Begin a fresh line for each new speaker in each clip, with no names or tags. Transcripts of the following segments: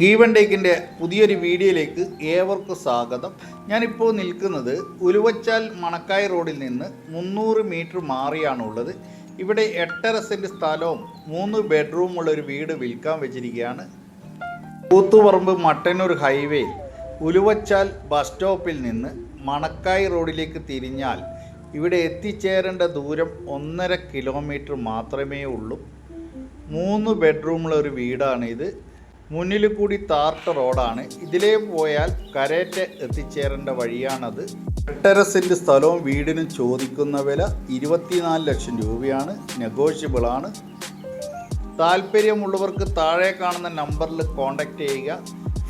Given ടേക്കിന്റെ പുതിയൊരു വീഡിയോയിലേക്ക് ഏവർക്കും സ്വാഗതം. ഞാനിപ്പോൾ നിൽക്കുന്നത് ഉലുവച്ചാൽ മണക്കായ് റോഡിൽ നിന്ന് മുന്നൂറ് മീറ്റർ മാറിയാണുള്ളത്. ഇവിടെ എട്ടര സെന്റ് സ്ഥലവും മൂന്ന് ബെഡ്റൂമുള്ള ഒരു വീട് വിൽക്കാൻ വെച്ചിരിക്കുകയാണ്. കൂത്തുപറമ്പ് മട്ടന്നൂർ ഹൈവേ ഉലുവച്ചാൽ ബസ് സ്റ്റോപ്പിൽ നിന്ന് മണക്കായ് റോഡിലേക്ക് തിരിഞ്ഞാൽ ഇവിടെ എത്തിച്ചേരേണ്ട ദൂരം ഒന്നര കിലോമീറ്റർ മാത്രമേ ഉള്ളൂ. മൂന്ന് ബെഡ്റൂമുള്ള ഒരു വീടാണിത്. മുന്നിൽ കൂടി താർട്ട റോഡാണ്. ഇതിലേ പോയാൽ കരേറ്റ എത്തിച്ചേരേണ്ട വഴിയാണത്. എട്ടര സെന്റ് സ്ഥലവും വീടിനും ചോദിക്കുന്ന വില ഇരുപത്തിനാല് ലക്ഷം രൂപയാണ്. നെഗോഷ്യബിൾ ആണ്. താല്പര്യമുള്ളവർക്ക് താഴെ കാണുന്ന നമ്പറിൽ കോൺടാക്റ്റ് ചെയ്യുക.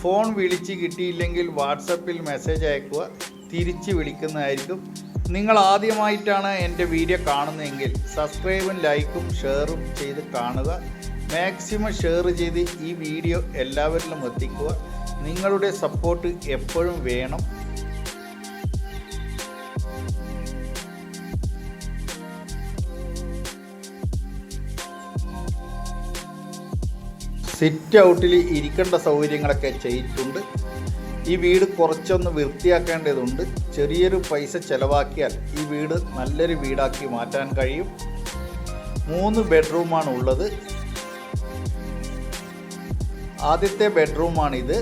ഫോൺ വിളിച്ച് കിട്ടിയില്ലെങ്കിൽ വാട്സപ്പിൽ മെസ്സേജ് അയക്കുക. തിരിച്ച് വിളിക്കുന്നതായിരിക്കും. നിങ്ങൾ ആദ്യമായിട്ടാണ് എന്റെ വീഡിയോ കാണുന്നതെങ്കിൽ സബ്സ്ക്രൈബും ലൈക്കും ഷെയറും ചെയ്ത് കാണുക. മാക്സിമം ഷെയർ ചെയ്ത് ഈ വീഡിയോ എല്ലാവരിലും എത്തിക്കുക. നിങ്ങളുടെ സപ്പോർട്ട് എപ്പോഴും വേണം. സിറ്റ് ഔട്ടിൽ ഇരിക്കേണ്ട സൗകര്യങ്ങളൊക്കെ ചെയ്തിട്ടുണ്ട്. ഈ വീട് കുറച്ചൊന്ന് വൃത്തിയാക്കേണ്ടതുണ്ട്. ചെറിയൊരു പൈസ ചിലവാക്കിയാൽ ഈ വീട് നല്ലൊരു വീടാക്കി മാറ്റാൻ കഴിയും. മൂന്ന് ബെഡ്റൂമാണ് ഉള്ളത്. ആദ്യത്തെ ബെഡ്റൂമാണിത്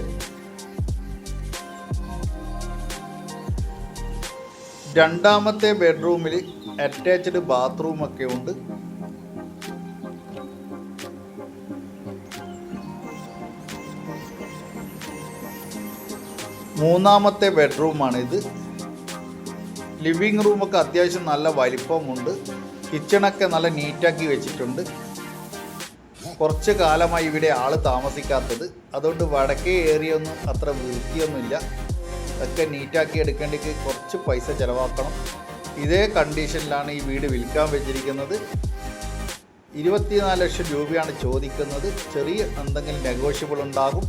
രണ്ടാമത്തെ ബെഡ്റൂമിൽ അറ്റാച്ച്ഡ് ബാത്റൂമൊക്കെ ഉണ്ട്. മൂന്നാമത്തെ ബെഡ്റൂമാണിത്. ലിവിങ് റൂമൊക്കെ അത്യാവശ്യം നല്ല വലിപ്പമുണ്ട്. കിച്ചണൊക്കെ നല്ല നീറ്റാക്കി വെച്ചിട്ടുണ്ട്. കുറച്ച് കാലമായി ഇവിടെ ആൾ താമസിക്കാത്തത്. അതുകൊണ്ട് വടക്കേ ഏരിയ ഒന്നും അത്ര വൃത്തിയൊന്നുമില്ല. ഒക്കെ നീറ്റാക്കി എടുക്കേണ്ടെങ്കിൽ കുറച്ച് പൈസ ചിലവാക്കണം. ഇതേ കണ്ടീഷനിലാണ് ഈ വീട് വിൽക്കാൻ വെച്ചിരിക്കുന്നത്. ഇരുപത്തിനാല് ലക്ഷം രൂപയാണ് ചോദിക്കുന്നത്. ചെറിയ എന്തെങ്കിലും നെഗോഷ്യബിൾ ഉണ്ടാകും.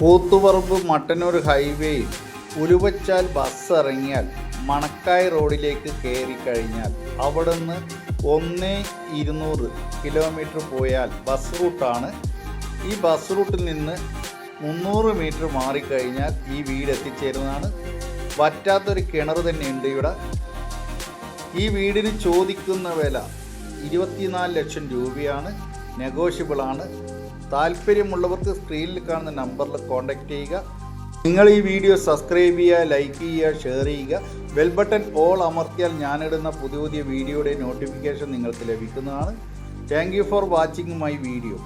കൂത്തുപറമ്പ് മട്ടന്നൂർ ഹൈവേയിൽ ഉരുവച്ചാൽ ബസ് ഇറങ്ങിയാൽ മണക്കായ് റോഡിലേക്ക് കയറി കഴിഞ്ഞാൽ അവിടെ നിന്ന് ഒന്ന് ഇരുന്നൂറ് കിലോമീറ്റർ പോയാൽ ബസ് റൂട്ടാണ് ഈ ബസ് റൂട്ടിൽ നിന്ന് മുന്നൂറ് മീറ്റർ മാറിക്കഴിഞ്ഞാൽ ഈ വീട് എത്തിച്ചേരുന്നതാണ്. വറ്റാത്തൊരു കിണർ തന്നെയുണ്ട് ഇവിടെ. ഈ വീടിന് ചോദിക്കുന്ന വില ഇരുപത്തിനാല് ലക്ഷം രൂപയാണ്. നെഗോഷ്യബിൾ ആണ്. താല്പര്യമുള്ളവർക്ക് സ്ക്രീനിൽ കാണുന്ന നമ്പറിൽ കോൺടാക്റ്റ് ചെയ്യുക. നിങ്ങൾ ഈ വീഡിയോ സബ്സ്ക്രൈബ് ചെയ്യുക ലൈക്ക് ചെയ്യുക ഷെയർ ചെയ്യുക. ബെൽ ബട്ടൺ ഓൾ അമർത്തിയാൽ ഞാനിടുന്ന പുതിയ പുതിയ വീഡിയോയുടെ നോട്ടിഫിക്കേഷൻ നിങ്ങൾക്ക് ലഭിക്കുന്നതാണ്. Thank you for watching my video